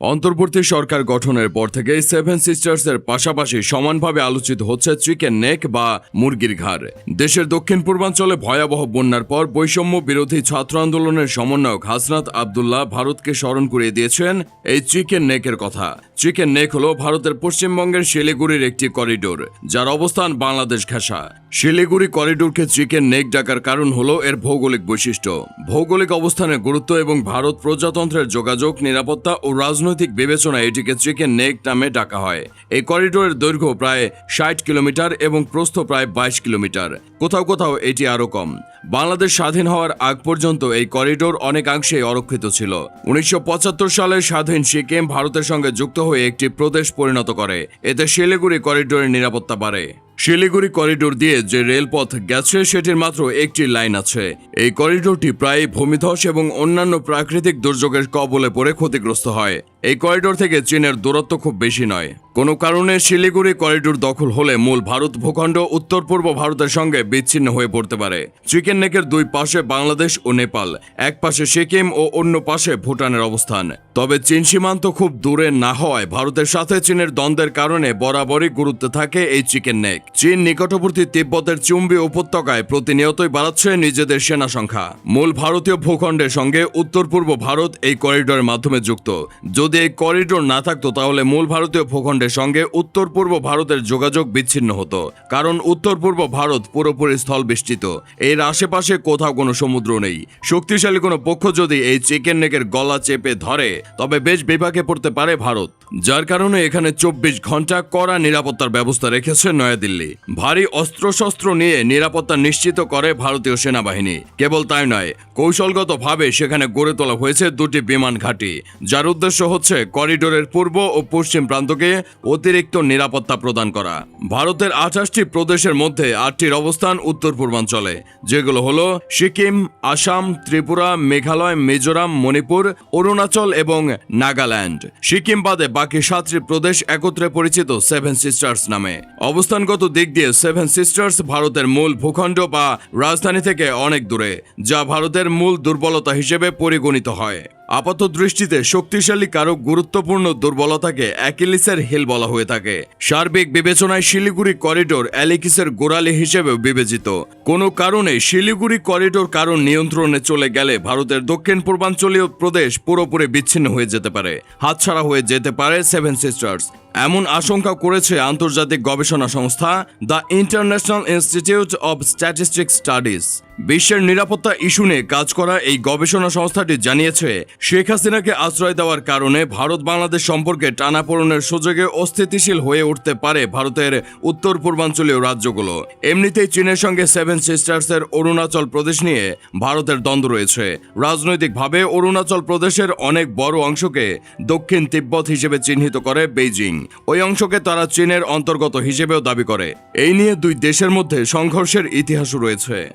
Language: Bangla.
অন্তর্বর্তী সরকার গঠনের পর থেকে সেভেন সিস্টার্সের পাশাপাশি সমানভাবে আলোচিত হচ্ছে চিকেন নেক বা মুরগির ঘাড়। দেশের দক্ষিণ পূর্বাঞ্চলে ভয়াবহ বন্যার পর বৈষম্য বিরোধী ছাত্র আন্দোলনের সমন্বয়ক হাসনাত আবদুল্লাহ ভারতকে স্মরণ করিয়ে দিয়েছেন এই চিকেন নেকের কথা। চিকেন নেক হল ভারতের পশ্চিমবঙ্গের শিলিগুড়ির একটি করিডোর, যার অবস্থান বাংলাদেশ ঘেঁষা। শিলিগুড়ি করিডোরকে চিকেন নেক ডাকার কারণ হলো এর ভৌগোলিক বৈশিষ্ট্য। ভৌগোলিক অবস্থানের গুরুত্ব এবং ভারত প্রজাতন্ত্রের যোগাযোগ, নিরাপত্তা ও রাজনৈতিক বিবেচনায় এটিকে চিকেন নেক নামে ডাকা হয়। এই করিডোরের দৈর্ঘ্য প্রায় ষাট কিলোমিটার এবং প্রস্থ প্রায় বাইশ কিলোমিটার। কোথাও কোথাও এটি আরও কম। বাংলাদেশ স্বাধীন হওয়ার আগ পর্যন্ত এই করিডোর অনেকাংশেই অরক্ষিত ছিল। উনিশশো পঁচাত্তর সালে স্বাধীন সিকিম ভারতের সঙ্গে যুক্ত হয়ে একটি প্রদেশ পরিণত করে। এতে শিলিগুড়ি করিডোরের নিরাপত্তা বাড়ে। শিলিগুড়ি করিডোর দিয়ে যে রেলপথ গেছে, সেটির মাত্র একটি লাইন আছে। এই করিডোরটি প্রায় ভূমিধস এবং অন্যান্য প্রাকৃতিক দুর্যোগের কবলে পড়ে ক্ষতিগ্রস্ত হয়। এই করিডোর থেকে চীনের দূরত্ব খুব বেশি নয়। কোনো কারণে শিলিগুড়ি করিডোর দখল হলে মূল ভারত ভূখণ্ড উত্তর পূর্ব ভারতের সঙ্গে বিচ্ছিন্ন হয়ে পড়তে পারে। চিকেন নেকের দুই পাশে বাংলাদেশ ও নেপাল, এক পাশে সিকিম ও অন্য পাশে ভুটানের অবস্থান। তবে চীন সীমান্ত খুব দূরে না হওয়ায় ভারতের সাথে চীনের দ্বন্দ্বের কারণে বরাবরই গুরুত্ব থাকে এই চিকেন নেক। চীন নিকটবর্তী তিব্বতের চুম্বি উপত্যকায় প্রতিনিয়তই বাড়াচ্ছে নিজেদের সেনা সংখ্যা। মূল ভারতীয় ভূখণ্ডের সঙ্গে উত্তর পূর্ব ভারত এই করিডোরের মাধ্যমে যুক্ত। যদি এই করিডোর না থাকতো, তাহলে মূল ভারতীয় ভূখণ্ডের সঙ্গে উত্তর পূর্ব ভারতের যোগাযোগ বিচ্ছিন্ন হতো। কারণ উত্তর পূর্ব ভারত পুরোপুরি স্থল বেষ্টিত এর আশেপাশে কোথাও কোনো সমুদ্র নেই। শক্তিশালী কোনো পক্ষ যদি এই চিকেন নেকের গলা চেপে ধরে, তবে বেশ বিপাকে পড়তে পারে ভারত। যার কারণে এখানে চব্বিশ ঘণ্টা কড়া নিরাপত্তার ব্যবস্থা রেখেছে নয়াদিল্লি। ভারী অস্ত্রশস্ত্র নিয়ে নিরাপত্তা নিশ্চিত করে ভারতীয় সেনাবাহিনী। কেবল তাই নয়, কৌশলগতভাবে সেখানে গড়ে তোলা হয়েছে দুটি বিমান ঘাঁটি, যার উদ্দেশ্য হচ্ছে করিডোরের পূর্ব ও পশ্চিম প্রান্তকে অতিরিক্ত নিরাপত্তা প্রদান করা। ভারতের আঠাশটি প্রদেশের মধ্যে আটটির অবস্থান উত্তর পূর্বাঞ্চলে, যেগুলো হলো সিকিম, আসাম, ত্রিপুরা, মেঘালয়, মিজোরাম, মণিপুর, অরুণাচল এবং নাগাল্যান্ড। সিকিম বাদে বাকি সাতটি প্রদেশ একত্রে পরিচিত সেভেন সিস্টার্স নামে। অবস্থানগত দিক দিয়ে সেভেন সিস্টার্স ভারতের মূল ভূখণ্ড বা রাজধানী থেকে অনেক দূরে, যা ভারতের মূল দুর্বলতা হিসেবে পরিগণিত হয়। আপাত দৃষ্টিতে শক্তিশালী কারও গুরুত্বপূর্ণ দুর্বলতাকে অ্যাকিলিসের হিল বলা হয়ে থাকে। সার্বিক বিবেচনায় শিলিগুড়ি করিডোর অ্যালিকিসের গোড়ালি হিসেবে বিবেচিত। কোনো কারণে শিলিগুড়ি করিডোর কারণ নিয়ন্ত্রণে চলে গেলে ভারতের দক্ষিণ পূর্বাঞ্চলীয় প্রদেশ পুরোপুরি বিচ্ছিন্ন হয়ে যেতে পারে। হাতছাড়া হয়ে যেতে পারে সেভেন সিস্টার্স। এমন আশঙ্কা করেছে আন্তর্জাতিক গবেষণা সংস্থা the International Institute of Statistic Studies. বিশ্বের নিরাপত্তা ইস্যু নিয়ে কাজ করা এই গবেষণা সংস্থাটি জানিয়েছে, শেখ হাসিনাকে আশ্রয় দেওয়ার কারণে ভারত বাংলাদেশ সম্পর্কে টানাপোড়নের সুযোগে অস্থিতিশীল হয়ে উঠতে পারে ভারতের উত্তর পূর্বাঞ্চলীয় রাজ্যগুলো। এমনিতেই চীনের সঙ্গে সেভেন সিস্টার্সের অরুণাচল প্রদেশ নিয়ে ভারতের দ্বন্দ্ব রয়েছে। রাজনৈতিকভাবে অরুণাচল প্রদেশের অনেক বড় অংশকে দক্ষিণ তিব্বত হিসেবে চিহ্নিত করে বেইজিং। ওই অংশকে তারা চীনের অন্তর্গত হিসেবেও দাবি করে। এই নিয়ে দুই দেশের মধ্যে সংঘর্ষের ইতিহাসও রয়েছে।